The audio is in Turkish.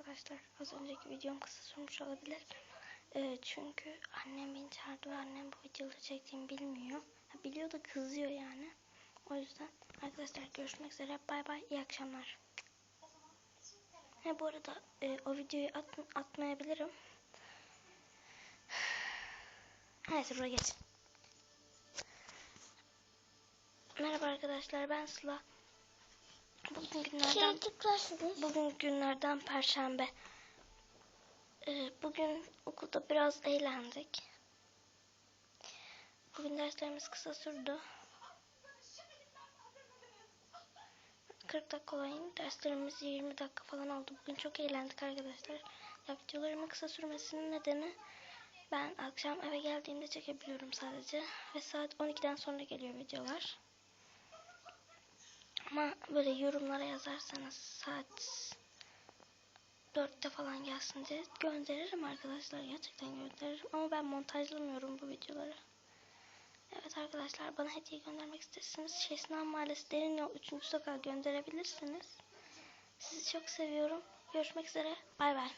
arkadaşlar. Az önceki videom kısa sürmüş olabilir. Ee, çünkü annem beni çağırdı annem bu videoları çektiğimi bilmiyor. Ha, biliyor da kızıyor yani. O yüzden arkadaşlar görüşmek üzere. Bay bay. İyi akşamlar. Ha, bu arada e, o videoyu at, atmayabilirim. Neyse buraya geç. Merhaba arkadaşlar ben Sıla. Bugün günlerden bugün günlerden perşembe. Ee, bugün okulda biraz eğlendik. Bugün derslerimiz kısa sürdü. 40 dakika olan derslerimiz 20 dakika falan oldu. Bugün çok eğlendik arkadaşlar. Ya videolarımın kısa sürmesinin nedeni ben akşam eve geldiğimde çekebiliyorum sadece. Ve saat 12'den sonra geliyor videolar. Ama böyle yorumlara yazarsanız saat 4'te falan gelsin diye gönderirim arkadaşlar. Gerçekten gönderirim. Ama ben montajlamıyorum bu videoları. Evet arkadaşlar bana hediye göndermek isterseniz Şesnan Mahallesi Derin Yol 3. Sokağa gönderebilirsiniz. Sizi çok seviyorum. Görüşmek üzere. Bay bay.